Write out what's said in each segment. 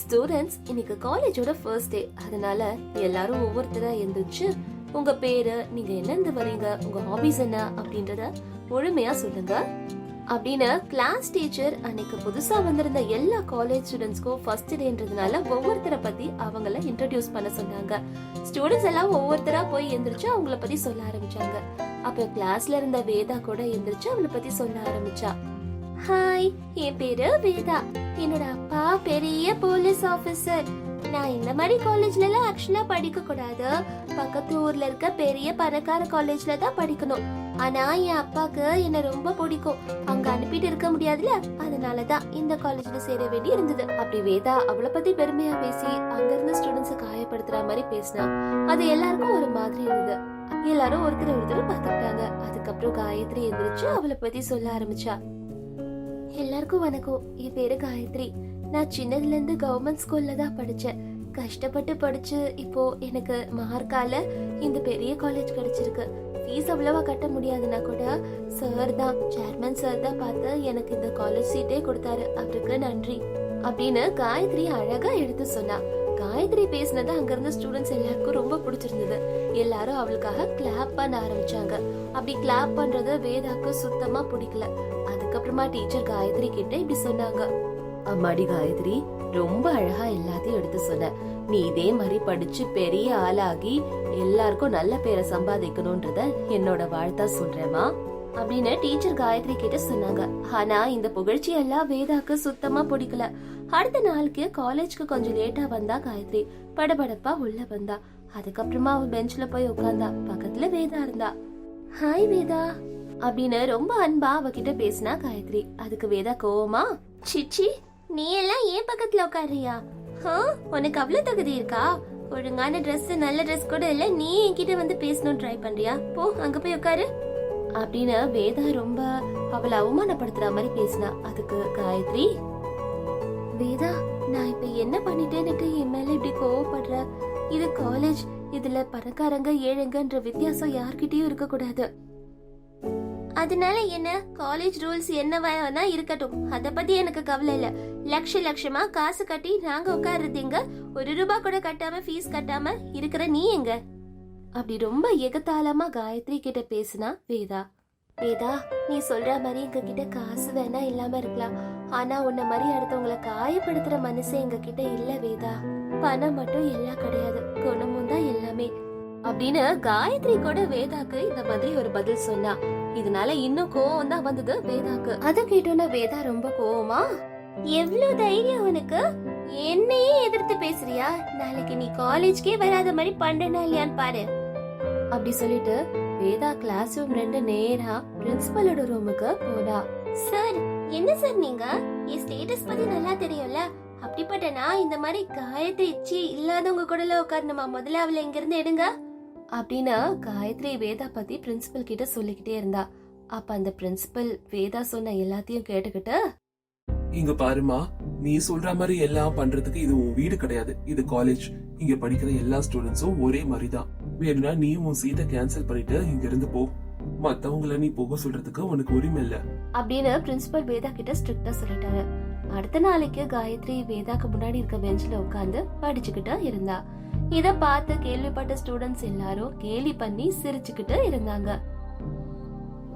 Students இன்னைக்கு காலேஜோட first day அதனால எல்லாரும் ஒவ்வொருத்தரா எழுந்திரிச்சு உங்க பேரு நீங்க என்னந்து வரீங்க உங்க ஹாபிஸ் என்ன அப்படின்றத முழுமையா சொல்லுங்க. அப்படின்னு கிளாஸ் டீச்சர் அன்னைக்கு புதுசா வந்திருந்த எல்லா காலேஜ் ஸ்டூடெண்ட்ஸ்க்கும் ஃபர்ஸ்ட் டேன்றதுனால ஒவ்வொருத்தரை பத்தி அவங்கள இன்ட்ரடியூஸ் பண்ண சொன்னாங்க. ஸ்டூடெண்ட்ஸ் எல்லாம் ஒவ்வொருத்தரா போய் எந்திரிச்சு அவங்கள பத்தி சொல்ல ஆரம்பிச்சாங்க. அப்ப கிளாஸ்ல இருந்த வேதா கூட எந்திரிச்சு அவளை பத்தி சொல்ல ஆரம்பிச்சா. ஹாய் என் பேரு வேதா என்னோட அப்பா பெரிய போலீஸ் ஆபீசர் நான் இந்த மாதிரி காலேஜ்ல எல்லாம் ஆக்சுவலா படிக்க கூடாது. பக்கத்து ஊர்ல இருக்க பெரிய பணக்கார காலேஜ்ல தான் படிக்கணும். ஆனா என் அப்பாக்கு என்ன ரொம்ப பிடிக்கும். அங்க அனுப்பிட்டு இருக்க முடியாதுல அதனாலதான் இந்த காலேஜ்ல சேர வேண்டி இருந்தது. அப்படி வேதா அவளை பத்தி பெருமையா பேசி அங்க இருந்த ஸ்டூடெண்ட்ஸ காயப்படுத்துற மாதிரி பேசினா அது எல்லாருக்கும் ஒரு மாதிரி இருந்தது. எல்லாரும் ஒருத்தர் ஒருத்தர் பாத்துக்கிட்டாங்க அதுக்கப்புறம் காயத்ரி எந்திரிச்சு அவளை பத்தி சொல்ல ஆரம்பிச்சா. எல்லாருக்கும் வணக்கம். என் பேரு காயத்ரி. நான் சின்னதுல இருந்து கவர்மெண்ட் ஸ்கூல்ல தான் படிச்சேன் கஷ்டப்பட்டு படிச்சு இப்போ எனக்கு மார்க்கால இந்த பெரிய காலேஜ் கிடைச்சிருக்கு. ஃபீஸ் அவ்வளவா கட்ட முடியாதுன்னா கூட சார் தான் சேர்மன் சார் தான் பார்த்து எனக்கு இந்த காலேஜ் சீட்டே கொடுத்தாரு. அவருக்கு நன்றி. அப்படின்னு காயத்ரி அழகா எடுத்து சொன்னா. காயத்ரி பேசினது அங்க இருந்த ஸ்டூடெண்ட்ஸ் எல்லாருக்கும் ரொம்ப பிடிச்சிருந்தது. எல்லாரும் அவளுக்காக கிளாப் பண்ண ஆரம்பிச்சாங்க. அப்படி கிளாப் பண்றது வேதாக்கு சுத்தமா பிடிக்கல. அதுக்கப்புறமா டீச்சர் காயத்ரி கிட்ட இப்படி சொன்னாங்க. அம்மாடி காயத்ரி ரொம்ப அழகா எல்லாத்தையும் எடுத்து சொன்ன. நீ இதே மாதிரி படிச்சு பெரிய ஆளாகி எல்லாருக்கும் நல்ல பேரை சம்பாதிக்கணும்ன்றத என்னோட வாழ்த்தா சொல்றேமா அப்படின்னு டீச்சர் காயத்ரி கிட்ட சொன்னாங்க. ஆனா இந்த புகழ்ச்சி எல்லாம் வேதாக்கு சுத்தமா பிடிக்கல. அடுத்த நாளுக்கு காலேஜ்க்கு கொஞ்சம் லேட்டா வந்தா காயத்ரி படபடப்பா உள்ள வந்தா. அதுக்கப்புறமா அவ பெஞ்ச்ல போய் உட்கார்ந்தா பக்கத்துல வேதா இருந்தா. ஹாய் வேதா அப்படின்னு ரொம்ப அன்பா அவகிட்ட பேசினா காயத்ரி. அதுக்கு வேதா கோவமா சிச்சி நீ எல்லாம் ஏன் பக்கத்துல உட்காருறியா ஹா, உனக்கு அவ்வளவு தகுதி இருக்கா? ஒழுங்கான ட்ரெஸ் நல்ல ட்ரெஸ் கூட இல்ல நீ என்கிட்ட வந்து பேசணும் ட்ரை பண்றியா? போ அங்க போய் உட்காரு அப்படின்னு வேதா ரொம்ப அவளை அவமானப்படுத்துற மாதிரி பேசினா. அதுக்கு காயத்ரி வேதா நான் இப்ப என்ன பண்ணிட்டேன்னுட்டு என் மேல இப்படி கோவப்படுற? இது காலேஜ் இதுல பணக்காரங்க ஏழைங்கன்ற வித்தியாசம் யார்கிட்டயும் இருக்க கூடாது அதனால என்ன? காலேஜ் ரூல்ஸ் என்ன வேணா இருக்கட்டும். அத பத்தி எனக்கு கவலை இல்ல. லட்ச லட்சமா காசு கட்டி நாங்க உட்கார்றது ஒரு ரூபாய் கூட கட்டாம ஃபீஸ் கட்டாம இருக்கிற நீ எங்க? அப்படி ரொம்ப எகத்தாளமா காயத்ரி கிட்ட பேசினா வேதா. வேதா நீ சொல்ற மாதிரி எங்க கிட்ட காசு வேணா இல்லாம இருக்கலாம். ஆனா உன்ன மாதிரி அடுத்தவங்களை காயப்படுத்துற மனசு எங்க கிட்ட இல்ல வேதா. பணம் மட்டும் எல்லாம் கிடையாது. குணமும் தான் எல்லாமே. அப்படின்னு காயத்ரி கூட வேதாக்கு இந்த மாதிரி ஒரு பதில் சொன்னா. இதனால இன்னும் கோவம் தான் வந்தது வேதாக்கு. அத கேட்டோன்னா வேதா ரொம்ப கோவமா? எவ்வளவு தைரியம் உனக்கு? என்னையே எதிர்த்து பேசுறியா? நாளைக்கு நீ காலேஜ்க்கே வராத மாதிரி பண்றேனா இல்லையான்னு பாரு. அப்படி சொல்லிட்டு வேதா கிளாஸ் ரூம் ரெண்டு நேரா பிரின்சிபலோட ரூமுக்கு போனா. சார் என்ன சார் நீங்க? என் ஸ்டேட்டஸ் பத்தி நல்லா தெரியும்ல. அப்படிப்பட்ட நான் இந்த மாதிரி காயத்ரி இச்சி இல்லாதவங்க கூட உட்காரணுமா? முதல்ல அவளை இங்க இருந்து எடுங்க. அப்படின்னு காயத்ரி வேதா பத்தி பிரின்சிபல் கிட்ட சொல்லிக்கிட்டே இருந்தா. அப்ப அந்த பிரின்சிபல் வேதா சொன்ன எல்லாத்தையும் கேட்டுக்கிட்டு இங்க பாருமா நீ சொல்ற மாதிரி எல்லாம் பண்றதுக்கு இது உன் வீடு கிடையாது. இது காலேஜ் இங்க படிக்கிற எல்லா ஸ்டூடெண்ட்ஸும் ஒரே மாதிரி தான் வேணும்னா நீ உன் சீட்டை கேன்சல் பண்ணிட்டு இங்க இருந்து போ. மத்தவங்கள நீ போக சொல்றதுக்கு உனக்கு உரிமை இல்ல. அப்படின்னு பிரின்சிபல் வேதா கிட்ட ஸ்ட்ரிக்டா சொல்லிட்டாரு அடுத்த நாளைக்கு காயத்ரி வேதாக்கு முன்னாடி இருக்க பெஞ்ச்ல உட்காந்து படிச்சுக்கிட்டு இருந்தா. இத பார்த்து கேள்விப்பட்ட ஸ்டூடெண்ட்ஸ் எல்லாரும் கேலி பண்ணி சிரிச்சுக்கிட்டு இருந்தாங்க.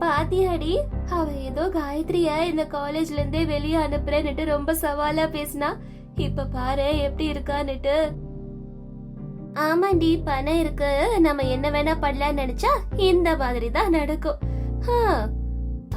பாத்தியாடி அவ ஏதோ காயத்ரிய இந்த காலேஜ்ல இருந்தே வெளியே அனுப்புறேன்னுட்டு ரொம்ப சவாலா பேசினா. இப்ப பாரு எப்படி இருக்கான்னுட்டு. ஆமாண்டி பணம் இருக்கு. நம்ம என்ன வேணா பண்ணலாம்னு நினைச்சா இந்த மாதிரி தான் நடக்கும்.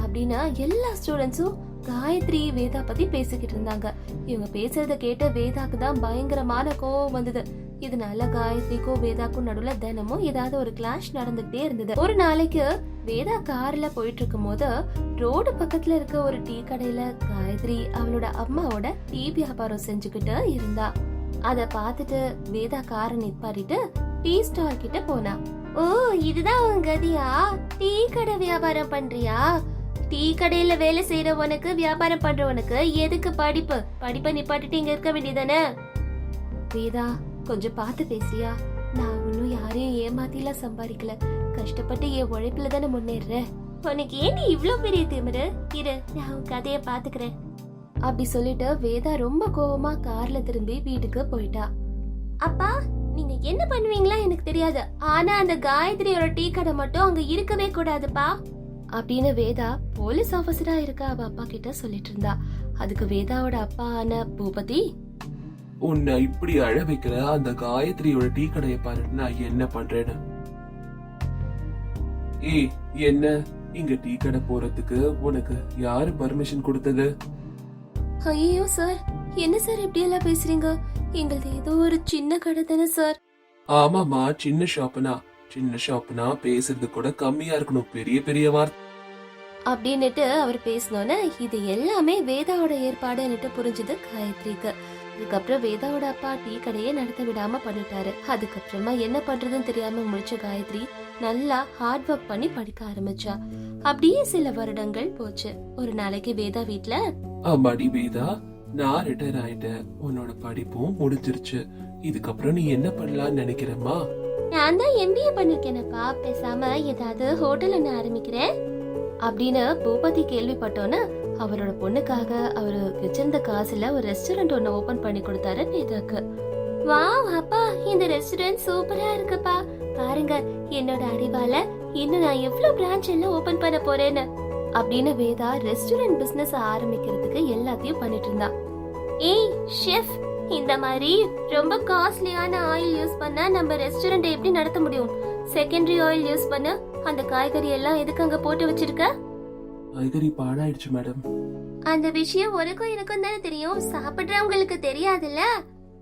அப்படின்னா எல்லா ஸ்டூடெண்ட்ஸும் காயத்ரி வேதா பத்தி பேசிக்கிட்டு இருந்தாங்க. இவங்க பேசுறத கேட்ட வேதாக்கு தான் பயங்கரமான கோவம் வந்தது. இதனால காயத்ரிக்கும் வேதாக்கும் நடுவுல தினமும் ஏதாவது ஒரு கிளாஷ் நடந்துகிட்டே இருந்தது. ஒரு நாளைக்கு வேதா கார்ல போயிட்டு இருக்கும் போது ரோடு பக்கத்துல இருக்க ஒரு டீ கடையில காயத்ரி அவளோட அம்மாவோட டீ வியாபாரம் செஞ்சுக்கிட்டு இருந்தா. அத பார்த்துட்டு வேதா காரை நிப்பாட்டிட்டு டீ ஸ்டார் கிட்ட போனா. ஓ இதுதான் உன் கதியா? டீ கடை வியாபாரம் பண்றியா? டீ கடையில வேலை செய்யறவனுக்கு வியாபாரம் பண்றவனுக்கு எதுக்கு படிப்பு? படிப்பை நிப்பாட்டிட்டு இங்க இருக்க வேண்டியதானே வேதா கொஞ்சம் பார்த்து பேசியா? நான் ஒன்னும் யாரையும் ஏமாத்திலாம் சம்பாதிக்கல. கஷ்டப்பட்டு என் உழைப்புல தானே முன்னேறேன். உனக்கு ஏன் இவ்ளோ பெரிய திமிரு? இரு நான் உன் கதைய பாத்துக்கிறேன் அப்படி சொல்லிட்டு வேதா ரொம்ப கோவமா கார்ல திரும்பி வீட்டுக்கு போயிட்டா. அப்பா நீங்க என்ன பண்ணுவீங்களா எனக்கு தெரியாது. ஆனா அந்த காயத்ரியோட டீ கடை மட்டும் அங்க இருக்கவே கூடாதுப்பா. அப்படின்னு வேதா போலீஸ் ஆபீசரா இருக்க அவ அப்பா கிட்ட சொல்லிட்டு இருந்தா. அதுக்கு வேதாவோட அப்பா ஆன பூபதி? உன்னை இப்படி அழ வைக்கிற அந்த காயத்ரியோட டீ கடையை பாரு நான் என்ன பண்றேன்னு? ஏய் என்ன? இங்க டீ கடை போறதுக்கு உனக்கு யாரு பர்மிஷன் கொடுத்தது? ஐயோ சார் என்ன சார் இப்படி எல்லாம் பேசுறீங்க? எங்களது ஏதோ ஒரு சின்ன கடை தானே சார் ஆமாமா சின்ன ஷாப்புனா சின்ன ஷாப்புனா பேசுறது கூட கம்மியா இருக்கணும். பெரிய பெரிய வார்த்தை அப்படின்னுட்டு அவர் பேசினோன்னே இது எல்லாமே வேதாவோட ஏற்பாடுன்னுட்டு புரிஞ்சுது காயத்ரிக்கு. அதுக்கப்புறம் வேதாவோட அப்பா டீ கடையே நடத்த விடாம பண்ணிட்டாரு. அதுக்கப்புறமா என்ன பண்றதுன்னு தெரியாம முழிச்ச காயத்ரி நல்லா ஹார்ட் ஒர்க் பண்ணி படிக்க ஆரம்பிச்சா. அப்படியே சில வருடங்கள் போச்சு. ஒரு நாளைக்கு வேதா வீட்ல அம்மாடி வேதா நான் ரிட்டையர் ஆயிட்டேன். உன்னோட படிப்பும் முடிஞ்சிருச்சு. இதுக்கப்புறம் நீ என்ன பண்ணலாம்னு நினைக்கிறமா நான் தான் எம்பிஏ பண்ணிருக்கேனப்பா பேசாம ஏதாவது ஹோட்டல் ஒன்று ஆரம்பிக்கிறேன்? அப்படின்னு பூபதி கேள்விப்பட்டோன்னு அவரோட பொண்ணுக்காக அவரு வச்சிருந்த காசுல ஒரு ரெஸ்டாரண்ட் ஒன்று ஓபன் பண்ணி கொடுத்தாரு நேதாக்கு. வாவ் அப்பா இந்த ரெஸ்டாரண்ட் சூப்பரா இருக்குப்பா. பாருங்க என்னோட அறிவால இன்னும் நான் எவ்வளவு பிரான்ச் எல்லாம் ஓபன் பண்ண போறேன்னு. அப்படின்னு வேதா ரெஸ்டாரண்ட் பிசினஸ் ஆரம்பிக்கிறதுக்கு எல்லாத்தையும் பண்ணிட்டு இருந்தா. ஏய் ஷெஃப் இந்த மாதிரி ரொம்ப காஸ்ட்லியான ஆயில் யூஸ் பண்ணா நம்ம ரெஸ்டாரண்ட் எப்படி நடத்த முடியும்? செகண்டரி ஆயில் யூஸ் பண்ண. அந்த காய்கறி எல்லாம் எதுக்கு அங்க போட்டு வச்சிருக்க? காய்கறி பாழாயிடுச்சு மேடம். அந்த விஷயம் உனக்கும் எனக்கும் தானே தெரியும். சாப்பிடுறவங்களுக்கு தெரியாதுல்ல?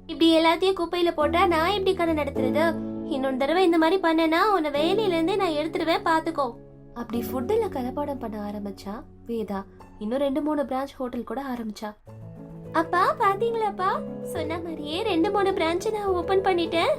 இப்படி எல்லாத்தையும் குப்பையில போட்டா நான் எப்படி கடை நடத்துறது? இன்னொரு தடவை இந்த மாதிரி பண்ணனா உன்னை வேலையில இருந்தே நான் எடுத்துருவேன் பாத்துக்கோ அப்படி ஃபுட்டில் கலப்பாடம் பண்ண ஆரம்பிச்சா வேதா இன்னும் ரெண்டு மூணு பிரான்ச் ஹோட்டல் கூட ஆரம்பிச்சா அப்பா பாத்தீங்களாப்பா? சொன்ன மாதிரியே ரெண்டு மூணு பிரான்ச் நான் ஓபன் பண்ணிட்டேன்.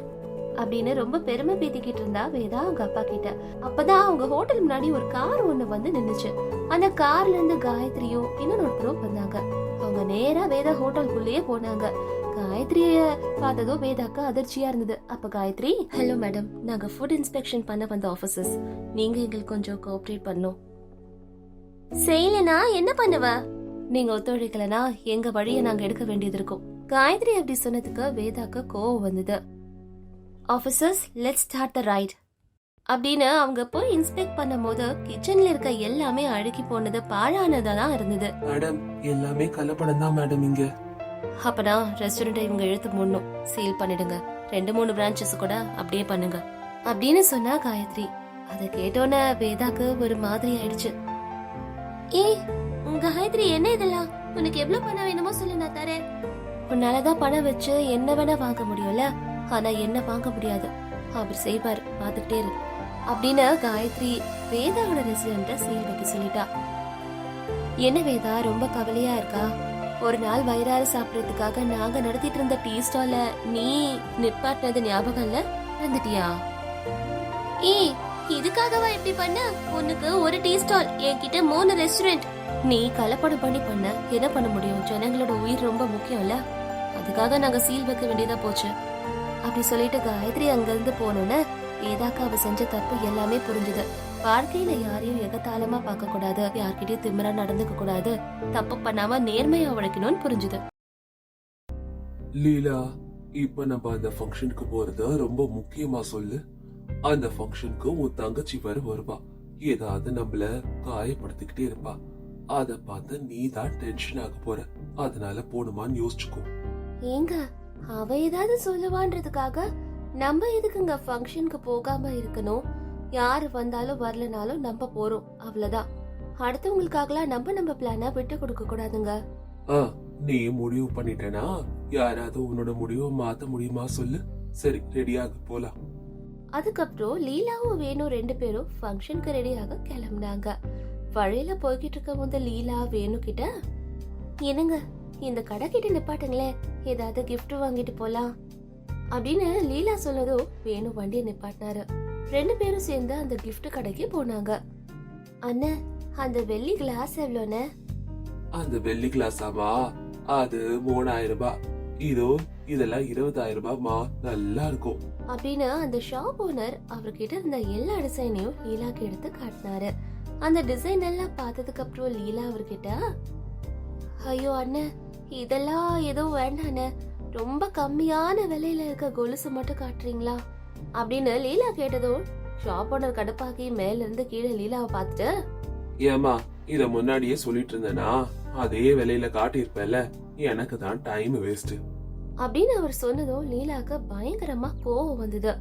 அப்படின்னு ரொம்ப பெருமை பேத்திக்கிட்டு இருந்தா வேதா அவங்க அப்பா கிட்ட. அப்பதான் அவங்க ஹோட்டல் முன்னாடி ஒரு கார் ஒண்ணு வந்து நின்னுச்சு. அந்த கார்ல இருந்து காயத்ரியும் இன்னொருத்தரும் வந்தாங்க. அவங்க நேரா வேதா ஹோட்டலுக்குள்ளேயே போனாங்க. காயத்ரிய பார்த்ததும் வேதாக்கு அதிர்ச்சியா இருந்தது. அப்ப காயத்ரி ஹலோ மேடம் நாங்க ஃபுட் இன்ஸ்பெக்ஷன் பண்ண வந்த ஆபீசர்ஸ் நீங்க எங்களுக்கு கொஞ்சம் கோஆப்ரேட் பண்ணும். செய்யலனா என்ன பண்ணுவ? நீங்க ஒத்துழைக்கலனா எங்க வழியை நாங்க எடுக்க வேண்டியது இருக்கும். காயத்ரி அப்படி சொன்னதுக்கு வேதாக்கு கோவம் வந்தது. Officers let's start the right அப்படின்னு அவங்க போய் இன்ஸ்பெக்ட் பண்ணும்போது கிச்சன்ல இருக்க எல்லாமே அழுகி போனது பாழானதா தான் இருந்தது. மேடம் எல்லாமே கலப்படம் தான் மேடம் இங்க. அப்பனா ரெஸ்டாரண்ட் இவங்க இழுத்து மூடணும். சீல் பண்ணிடுங்க. ரெண்டு மூணு பிரான்ச்சஸ் கூட அப்படியே பண்ணுங்க. அப்படின்னு சொன்னா காயத்ரி. அதை கேட்டோன்னே வேதாக்கு ஒரு மாதிரி ஆயிடுச்சு. ஏய் காயத்ரி என்ன இதெல்லாம்? உனக்கு எவ்வளவு பணம் வேணுமோ சொல்லு நான் தரேன். உன்னாலதான் பணம் வச்சு என்ன வேணா வாங்க முடியும்ல? ஆனா என்ன வாங்க முடியாது. அவர் செய்வார். பார்த்துட்டே இரு. அப்படின்னு காயத்ரி வேதாவோட ரெசிடென்ட்ட சீல் வைக்க சொல்லிட்டா. என்ன வேதா ரொம்ப கவலையா இருக்கா? ஒரு நாள் வயிறாறு சாப்பிடறதுக்காக நாங்க நடத்திட்டு இருந்த டீ ஸ்டால நீ நிப்பாட்டினது ஞாபகம் இல்ல? இருந்துட்டியா ஏய் இதுக்காகவா இப்படி பண்ண? உனக்கு ஒரு டீ ஸ்டால் என்கிட்ட மூணு ரெஸ்டாரண்ட் நீ கலப்படம் பண்ணி பண்ண என்ன பண்ண முடியும்? ஜனங்களோட உயிர் ரொம்ப முக்கியம்ல. அதுக்காக நாங்க சீல் வைக்க வேண்டியதா போச்சு. அப்படி சொல்லிட்டு காயத்ரி அங்கிருந்து போனோன்னு ஏதாக்கா அவ செஞ்ச தப்பு எல்லாமே புரிஞ்சுது. வாழ்க்கையில யாரையும் எகத்தாளமா பார்க்க கூடாது. யார்கிட்டயும் திமிரா நடந்துக்க கூடாது. தப்பு பண்ணாம நேர்மையா உழைக்கணும்னு புரிஞ்சுது. லீலா இப்ப நம்ம அந்த ஃபங்க்ஷனுக்கு போறது ரொம்ப முக்கியமா சொல்லு. அந்த ஃபங்க்ஷனுக்கு உன் தங்கச்சி வர வருவா. ஏதாவது நம்மள காயப்படுத்திக்கிட்டே இருப்பா. அத பார்த்து நீ தான் டென்ஷன் ஆக போற. அதனால போணுமான்னு யோசிச்சுக்கோ. ஏங்க அவ ஏதாவது சொல்லுவான்றதுக்காக நம்ம எதுக்குங்க ஃபங்க்ஷனுக்கு போகாம இருக்கணும்? யாரு வந்தாலும் வரலனாலும் நம்ம போறோம் அவ்வளவுதான். அடுத்தவங்களுக்காகலாம் நம்ம நம்ம பிளான விட்டு கொடுக்க கூடாதுங்க. ஆ நீ முடிவு பண்ணிட்டனா? யாராவது உன்னோட முடிவை மாத்த முடியுமா சொல்லு. சரி ரெடியாக போலாம். அதுக்கப்புறம் லீலாவும் வேணும் ரெண்டு பேரும் ஃபங்க்ஷனுக்கு ரெடியாக கிளம்புனாங்க. வழியில போய்கிட்டு இருக்கும் போது லீலா வேணு கிட்ட என்னங்க இந்த கடை கிட்ட நிப்பாட்டுங்களேன் ஏதாவது gift வாங்கிட்டு போலாம். அப்படின்னு லீலா சொன்னதும் வேணு வண்டியை நிப்பாட்டினாரு. ரெண்டு பேரும் சேர்ந்து அந்த gift கடைக்கு போனாங்க. அண்ணே அந்த வெள்ளி கிளாஸ் எவ்வளோண்ணே? அந்த வெள்ளி கிளாஸாமா அது மூணாயிரம் ரூபாய் இதோ இதெல்லாம் இருபதாயிரம் ரூபாய்மா நல்லா இருக்கும். அப்படின்னு அந்த ஷாப் ஓனர் அவர்கிட்ட இருந்த எல்லா டிசைனையும் லீலாக்கு எடுத்து காட்டினாரு. அந்த டிசைன் எல்லாம் பார்த்ததுக்கு அப்புறம் லீலா அவர்கிட்ட ஐயோ அண்ணன் இதெல்லாம் எதுவும் வேண்டாண்ணே ரொம்ப கம்மியான விலையில இருக்க கொலுசு மட்டும் காட்டுறீங்களா? அப்படின்னு லீலா கேட்டதும் ஷாப் ஓனர் கடுப்பாக்கி மேல இருந்து கீழே லீலாவை பார்த்துட்டு ஏமா இத முன்னாடியே சொல்லிட்டு இருந்தேனா? அதே விலையில காட்டியிருப்பேல எனக்கு தான் டைம் வேஸ்ட் அப்படின்னு அவர் சொன்னதும் லீலாக்கு பயங்கரமா கோவம் வந்தது.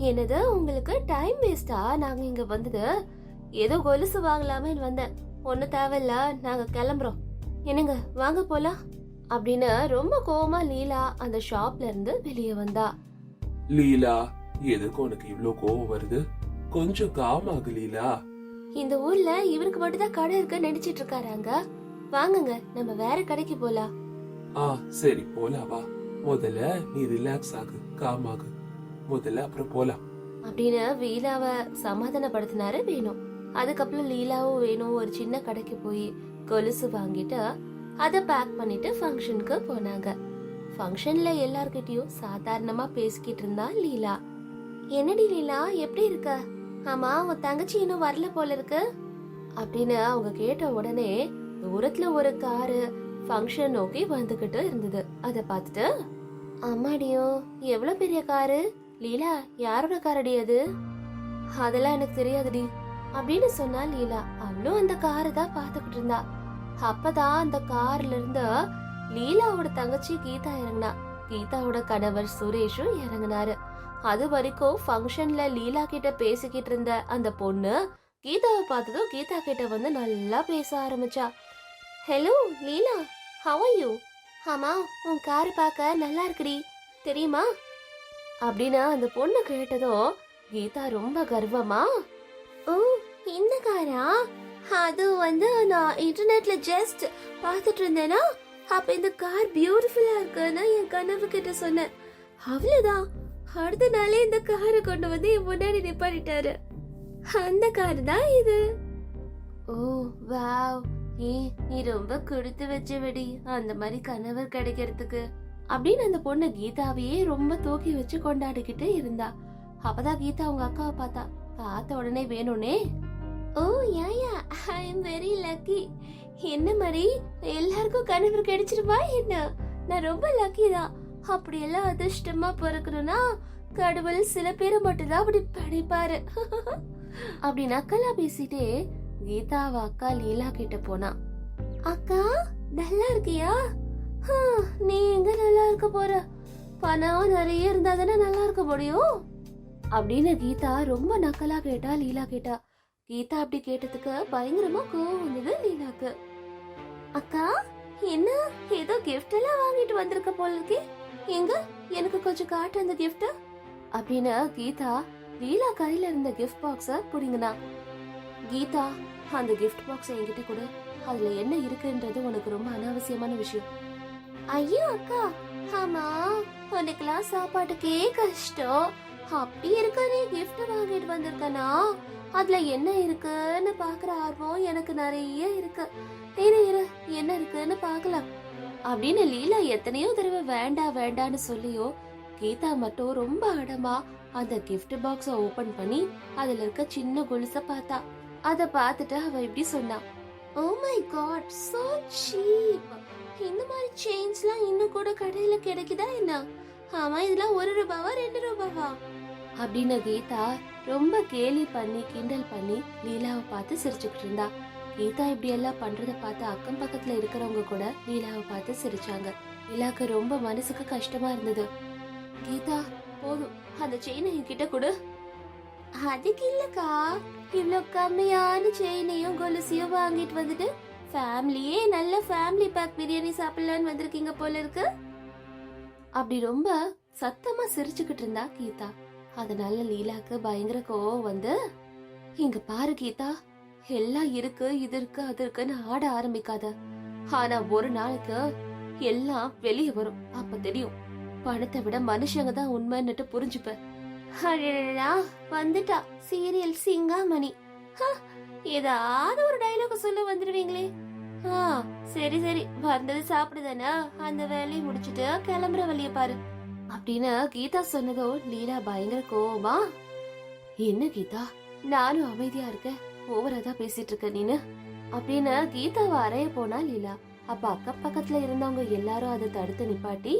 என்னது உங்களுக்கு டைம் வேஸ்டா நாங்க இங்க வந்தது ஏதோ கொலுசு வாங்கலாமே வந்தேன். ஒண்ணு தேவையில்ல நாங்க கிளம்புறோம். என்னங்க வாங்க போலாம்? அப்படின்னு ரொம்ப கோவமா லீலா அந்த ஷாப்ல இருந்து வெளியே வந்தா. லீலா எதுக்கு உனக்கு இவ்ளோ கோவம் வருது? கொஞ்சம் காமாகு லீலா. இந்த ஊர்ல இவருக்கு மட்டும் தான் கடை இருக்குன்னு நினைச்சிட்டு இருக்காராங்க வாங்குங்க நம்ம வேற கடைக்கு போலாம். ஆ சரி போலாம் வா. முதல்ல நீ ரிலாக்ஸ் ஆகு காமாகு முதல்ல அப்புறம் போலாம். அப்படின்னு லீலாவை சமாதானப்படுத்தினாரு வேணும் அதுக்கப்புறம் லீலாவும் வேணும் ஒரு சின்ன கடைக்கு போய் கொலுசு வாங்கிட்டு அதை பேக் பண்ணிட்டு ஃபங்க்ஷனுக்கு போனாங்க. ஃபங்க்ஷன்ல எல்லார்கிட்டயும் சாதாரணமா பேசிக்கிட்டு இருந்தா லீலா. என்னடி லீலா எப்படி இருக்க? ஆமா உன் தங்கச்சி இன்னும் வரல போல இருக்கு. அப்படின்னு அவங்க கேட்ட உடனே தூரத்துல ஒரு காரு ஃபங்க்ஷன் நோக்கி வந்துகிட்டு இருந்தது. அதை பார்த்துட்டு அம்மாடியோ எவ்வளோ பெரிய காரு லீலா யாரோட காரடி அது? அதெல்லாம் எனக்கு தெரியாதுடி. அப்படின்னு சொன்னா லீலா. அவளும் அந்த காரை தான் பாத்துக்கிட்டு இருந்தா. அப்பதான் அந்த கார்ல இருந்து லீலாவோட தங்கச்சி கீதா இறங்குனா. கீதாவோட கணவர் சுரேஷும் இறங்கினாரு. அது வரைக்கும் ஃபங்க்ஷன்ல லீலா கிட்ட பேசிக்கிட்டு இருந்த அந்த பொண்ணு கீதாவை பார்த்ததும் கீதா கிட்ட வந்து நல்லா பேச ஆரம்பிச்சா. ஹலோ லீலா ஹவ் யூ ஆமா உன் கார் பார்க்க நல்லா இருக்குடி. தெரியுமா? அப்படின்னு அந்த பொண்ணு கேட்டதும் கீதா ரொம்ப கர்வமா ஓ இந்த காரா? அது வந்து நான் இன்டர்நெட்ல ஜஸ்ட் பார்த்துட்டு இருந்தேனா அப்ப இந்த கார் பியூட்டிஃபுல்லா இருக்குன்னு என் கனவு கிட்ட சொன்னேன். அவ்வளவுதான். அடுத்த நாளே இந்த காரை கொண்டு வந்து என் முன்னாடி நிப்பாட்டிட்டாரு. அந்த கார் தான் இது. ஓ வாவ். ஏ நீ ரொம்ப கொடுத்து வச்ச வெடி அந்த மாதிரி கணவர் கிடைக்கிறதுக்கு. அப்படின்னு அந்த பொண்ணு கீதாவையே ரொம்ப தூக்கி வச்சு கொண்டாடிக்கிட்டு இருந்தா. அப்பதான் கீதா அவங்க அக்காவை பார்த்தா. பார்த்த உடனே வேணும்னே. ஓ yeah yeah. I am very lucky என்ன மாதிரி எல்லாருக்கும் கணவர் கிடைச்சிருவா என்ன? நான் ரொம்ப லக்கி தான். அப்படி எல்லாம் அதிர்ஷ்டமா பிறக்கணும்னா கடவுள் சில பேரை மட்டும்தான் அப்படி படைப்பாரு. அப்படி நக்கலா பேசிட்டே கீதா அவ அக்கா லீலா கிட்ட போனா அக்கா நல்லா இருக்கியா? நீ எங்க நல்லா இருக்க போற? பணம் நிறைய இருந்தா தானே நல்லா இருக்க முடியும்? அப்படின்னு கீதா ரொம்ப நக்கலா கேட்டா லீலா கேட்டா கீதா அப்படி கேட்டதுக்கு பயங்கரமா கோவம் வந்தது லீலாக்கு அக்கா என்ன? ஏதோ கிஃப்ட் எல்லாம் வாங்கிட்டு வந்திருக்க போல இருக்கே எங்க? எனக்கு கொஞ்சம் காட்டு அந்த கிஃப்ட் அப்படின்னு கீதா லீலா கையில இருந்த கிஃப்ட் பாக்ஸ புடிங்கினா. கீதா அந்த கிஃப்ட் பாக்ஸ் என்கிட்ட கொடு. அதுல என்ன இருக்குன்றது உனக்கு ரொம்ப அனாவசியமான விஷயம். ஐயோ அக்கா. ஆமா உனக்கெல்லாம் சாப்பாட்டுக்கே கஷ்டம். அப்படி இருக்க நீ வாங்கிட்டு வந்திருக்கனா? அதுல என்ன இருக்குன்னு பாக்குற ஆர்வம் எனக்கு நிறைய இருக்கு. இரு இரு என்ன இருக்குன்னு பார்க்கலாம் அப்படின்னு லீலா எத்தனையோ தடவை வேண்டாம் வேண்டான்னு சொல்லியோ கீதா மட்டும் ரொம்ப அடமா அந்த கிஃப்ட் பாக்ஸ ஓபன் பண்ணி அதுல இருக்க சின்ன கொலுச பார்த்தா. அத பார்த்துட்டு அவ இப்படி சொன்னா. Oh my God so cheap இந்த மாதிரி செயின்ஸ்லாம் இன்னும் கூட கடையில கிடைக்குதா என்ன? ஆமா இதெல்லாம் ஒரு ரூபாவா ரெண்டு ரூபாவா? அப்படின்னு கீதா ரொம்ப கேலி பண்ணி கிண்டல் பண்ணி லீலாவை பார்த்து சிரிச்சுக்கிட்டு இருந்தா. கீதா இப்படி எல்லாம் பண்றத பார்த்து அக்கம் பக்கத்துல இருக்கிறவங்க கூட லீலாவை பார்த்து சிரிச்சாங்க. லீலாக்கு ரொம்ப மனசுக்கு கஷ்டமா இருந்தது. கீதா போதும் அந்த செயினை என்கிட்ட கொடு. அதுக்கு இல்லக்கா இவ்ளோ கம்மியான செயினையும் கொலுசியும் வாங்கிட்டு வந்துட்டு ஃபேமிலியே நல்ல ஃபேமிலி பேக் பிரியாணி சாப்பிடலான்னு வந்திருக்கீங்க போல இருக்கு. அப்படி ரொம்ப சத்தமா சிரிச்சுக்கிட்டு இருந்தா கீதா. அதனால லீலாக்கு பயங்கர கோவம் வந்து இங்க பாரு கீதா எல்லாம் இருக்கு இது இருக்கு அது இருக்குன்னு ஆட ஆரம்பிக்காத. ஆனா ஒரு நாளைக்கு எல்லாம் வெளியே வரும். அப்ப தெரியும். பணத்தை விட மனுஷங்க தான் உண்மைன்னுட்டு புரிஞ்சுப்ப. அடடடா, வந்துட்டா. சீரியல் சிங்காமணி. ஹ, ஏதாவது ஒரு டைலாக் சொல்ல வந்துடுவீங்களே ஆ சரி சரி. வந்தது சாப்பிடுதானா? அந்த வேலையை முடிச்சிட்டு கிளம்புற வழிய பாரு. அப்படின்னு கீதா சொன்னதோ லீலா பயங்கர கோவமா? என்ன கீதா? நானும் அமைதியா இருக்கேன். ஓவரா தான் பேசிட்டு இருக்க நீனு? அப்படின்னு கீதாவை அறைய போனா லீலா. அப்ப அக்கம் பக்கத்துல இருந்தவங்க எல்லாரும் அதை தடுத்து நிப்பாட்டி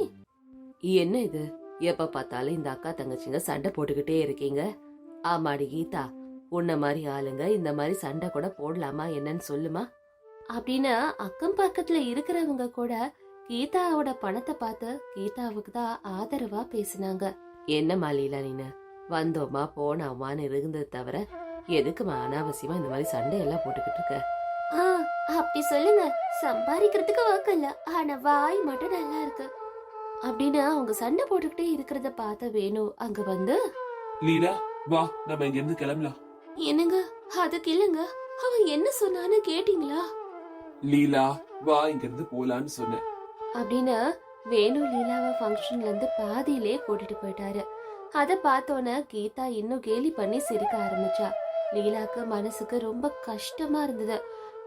என்ன இது? எப்ப பார்த்தாலும் இந்த அக்கா தங்கச்சிங்க சண்டை போட்டுக்கிட்டே இருக்கீங்க? ஆமாடி கீதா. உன்ன மாதிரி ஆளுங்க இந்த மாதிரி சண்டை கூட போடலாமா? என்னன்னு சொல்லுமா? அப்படின்னு அக்கம் பக்கத்துல இருக்கிறவங்க கூட கீதாவோட பணத்தை பார்த்து கீதாவுக்கு தான் ஆதரவா பேசினாங்க. என்னம்மா லீலா நீனு? வந்தோமா போனோமான்னு இருந்தது தவிர எதுக்குமா அனாவசியமா இந்த மாதிரி சண்டை எல்லாம் போட்டுக்கிட்டு இருக்க? ஆ அப்படி சொல்லுங்க. சம்பாதிக்கிறதுக்கு வாக்கல்ல ஆனா வாய் மட்டும் நல்லா இருக்கு. அப்படின்னு அவங்க சண்டை போட்டுக்கிட்டே இருக்கிறத பார்த்த வேணு அங்க வந்து லீலா வா நம்ம இங்க இருந்து கிளம்பலாம். என்னங்க? அதுக்கு இல்லங்க. அவன் என்ன சொன்னான்னு கேட்டீங்களா? லீலா வா இங்க இருந்து போலான்னு சொன்னேன். அப்படின்னு வேணு லீலாவை ஃபங்க்ஷன்லேருந்து பாதியிலே கூட்டிட்டு போயிட்டாரு. அதை பார்த்தோன்னே கீதா இன்னும் கேலி பண்ணி சிரிக்க ஆரம்பிச்சா. லீலாக்கு மனசுக்கு ரொம்ப கஷ்டமா இருந்தது.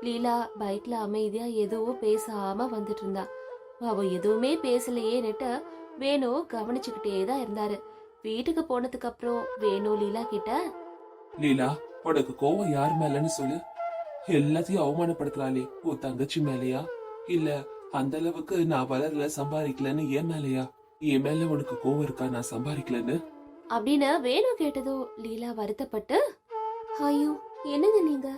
லீலா பைக்ல அமைதியா எதுவும் பேசாம வந்துட்டு இருந்தா. அவ எதுவுமே பேசலையேன்னுட்டு வேணு கவனிச்சுக்கிட்டே தான் இருந்தாரு. வீட்டுக்கு போனதுக்கு அப்புறம் வேணு லீலா கிட்ட லீலா உனக்கு கோவம் யார் மேலன்னு சொல்லு. எல்லாத்தையும் அவமானப்படுத்துறாளே உன் தங்கச்சி மேலயா? இல்ல அந்த அளவுக்கு நான் வளரல சம்பாதிக்கலன்னு என் மேலயா என் மேல உனக்கு கோவம் இருக்கா? நான் சம்பாதிக்கலன்னு? அப்படின்னு வேணு கேட்டதும் லீலா வருத்தப்பட்டு ஐயோ என்னங்க நீங்க?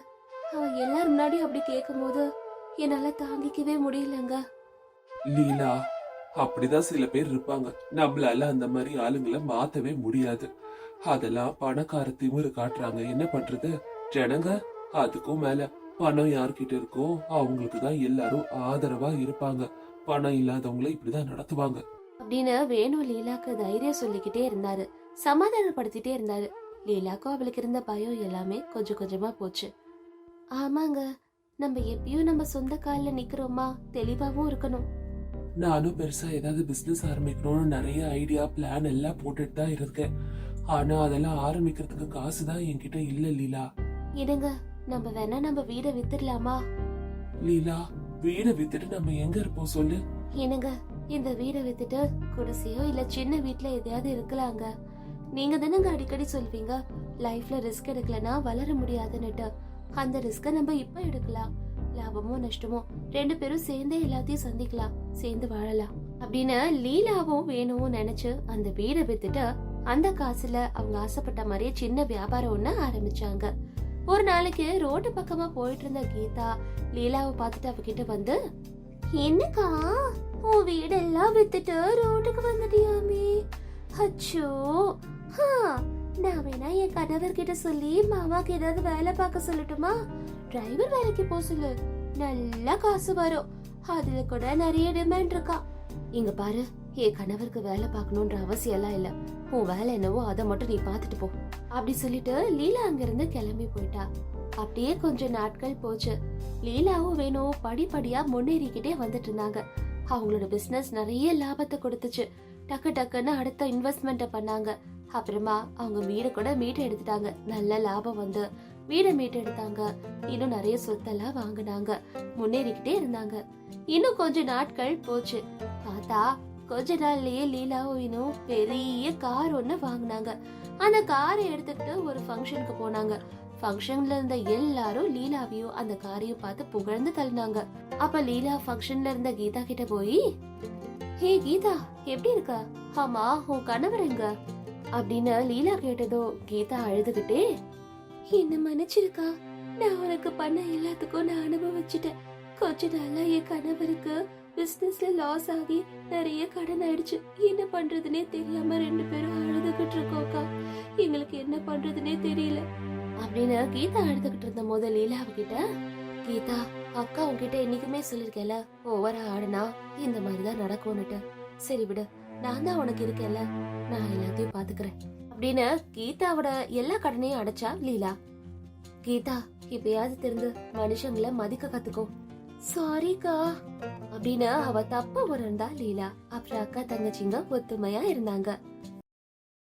அவ எல்லாரும் முன்னாடி அப்படி கேட்கும்போது என்னால தாங்கிக்கவே முடியலங்க. லீலா அப்படிதான் சில பேர் இருப்பாங்க. நம்மளால அந்த மாதிரி ஆளுங்களை மாத்தவே முடியாது. அதெல்லாம் பணக்கார திமிரு காட்டுறாங்க. என்ன பண்றது? ஜனங்க அதுக்கும் மேல. பணம் யார்கிட்ட இருக்கோ அவங்களுக்கு தான் எல்லாரும் ஆதரவா இருப்பாங்க. பணம் இல்லாதவங்கள இப்படிதான் நடத்துவாங்க. அப்படின்னு வேணு லீலாக்கு தைரியம் சொல்லிக்கிட்டே இருந்தாரு. சமாதானப்படுத்திட்டே இருந்தாரு. லீலாக்கும் அவளுக்கு இருந்த பயம் எல்லாமே கொஞ்சம் கொஞ்சமா போச்சு. ஆமாங்க நம்ம எப்பயும் நம்ம சொந்த கால்ல நிக்கிறோமா? தெளிவாவும் இருக்கணும். நானும் பெருசா ஏதாவது பிசினஸ் ஆரம்பிக்கணும்னு நிறைய ஐடியா பிளான் எல்லாம் போட்டுட்டு தான் இருக்கேன். ஆனா அதெல்லாம் ஆரம்பிக்கிறதுக்கு காசு தான் என்கிட்ட இல்ல லீலா. இடுங்க நம்ம வேணா நம்ம வீடை வித்துடலாமா? லீலா வீடை வித்துட்டு நம்ம எங்க இருப்போம் சொல்லு. என்னங்க இந்த வீடை வித்துட்டு குடிசையோ இல்ல சின்ன வீட்ல எதையாவது இருக்கலாங்க? நீங்க தானங்க அடிக்கடி சொல்வீங்க லைஃப்ல ரிஸ்க் எடுக்கலனா வளர முடியாதுன்னுட்டு. அந்த ரிஸ்க நம்ம இப்ப எடுக்கலாம். லாபமோ நஷ்டமோ ரெண்டு பேரும் சேர்ந்தே எல்லாத்தையும் சந்திக்கலாம் சேர்ந்து வாழலாம். அப்படின்னு லீலாவும் வேணும்னு நினைச்சு அந்த வீடை வித்துட்டு அந்த காசுல அவங்க ஆசைப்பட்ட மாதிரியே சின்ன வியாபாரம் ஒண்ணு ஆரம்பிச்சாங்க. ஒரு நாளைக்கு ரோட்டு பக்கமா போயிட்டு இருந்த கீதா லீலாவை பார்த்துட்டு அவகிட்ட வந்து என்னக்கா? உன் வீடெல்லாம் வித்துட்டு ரோட்டுக்கு வந்துட்டியாமே? அச்சோ! ஹா! நான் வேணா என் கணவர்கிட்ட சொல்லி மாமாக்கு ஏதாவது வேலை பார்க்க சொல்லட்டுமா? டிரைவர் வேலைக்கு போக சொல்லு. நல்ல காசு வரும். அதுல கூட நிறைய டிமாண்ட் இருக்கா. இங்க பாரு என் கணவருக்கு வேலை பார்க்கணுன்ற அவசியம் எல்லாம் இல்லை. உன் வேலை என்னவோ அதை மட்டும் நீ பார்த்துட்டு போ. அப்படி சொல்லிட்டு லீலா அங்கிருந்து கிளம்பி போயிட்டா. அப்படியே கொஞ்ச நாட்கள் போச்சு. லீலாவும் வேணும் படிப்படியா முன்னேறிக்கிட்டே வந்துட்டு இருந்தாங்க. அவங்களோட பிசினஸ் நிறைய லாபத்தை கொடுத்துச்சு. டக்கு டக்குன்னு அடுத்த இன்வெஸ்ட்மெண்ட்டை பண்ணாங்க. அப்புறமா அவங்க வீடு கூட மீட்டு எடுத்துட்டாங்க. நல்ல லாபம் வந்து. வீடை மீட்டு எடுத்தாங்க. இன்னும் நிறைய சொத்தெல்லாம் வாங்கினாங்க. முன்னேறிக்கிட்டே இருந்தாங்க. இன்னும் கொஞ்ச நாட்கள் போச்சு. பார்த்தா கொஞ்ச நாள்லயே லீலாவினும் பெரிய கார் ஒன்று வாங்கினாங்க. அந்த காரை எடுத்துக்கிட்டு ஒரு ஃபங்க்ஷனுக்கு போனாங்க. ஃபங்க்ஷன்ல இருந்த எல்லாரும் லீலாவையும் அந்த காரையும் பார்த்து புகழ்ந்து தள்ளினாங்க. அப்ப லீலா ஃபங்க்ஷன்ல இருந்த கீதா கிட்ட போய் ஹே கீதா எப்படி இருக்க? ஆமா உன் கணவர் எங்க? அப்படின்னு லீலா கேட்டதோ கீதா அழுதுகிட்டே என்ன மன்னிச்சிருக்கா? நான் உனக்கு பண்ண எல்லாத்துக்கும் நான் அனுபவிச்சுட்டேன். கொஞ்ச நாளா என் கணவருக்கு பிசினஸ்ல லாஸ் ஆகி நிறைய கடன் ஆயிடுச்சு. என்ன பண்றதுனே தெரியாம ரெண்டு பேரும் அழுதுகிட்டு இருக்கோக்கா எங்களுக்கு என்ன பண்றதுனே தெரியல. அப்படின்னு கீதா அழுதுகிட்டு இருந்த போது லீலா அவகிட்ட கீதா அக்கா உன்கிட்ட என்னைக்குமே சொல்லிருக்கேல ஒவ்வொரு ஆடுனா இந்த மாதிரிதான் நடக்கும்னுட்டு. சரி விடு நான் தான் உனக்கு இருக்கேன்ல நான் எல்லாத்தையும் பாத்துக்கிறேன். அப்படின்னு கீதாவோட எல்லா கடனையும் அடைச்சா லீலா. கீதா இப்பயாவது தெரிந்து மனுஷங்களை மதிக்க கத்துக்கோ. சாரிக்கா அப்படின்னு அவ தப்ப உணர்ந்தா லீலா அப்புறம் அக்கா தங்கச்சிங்க ஒத்துமையா இருந்தாங்க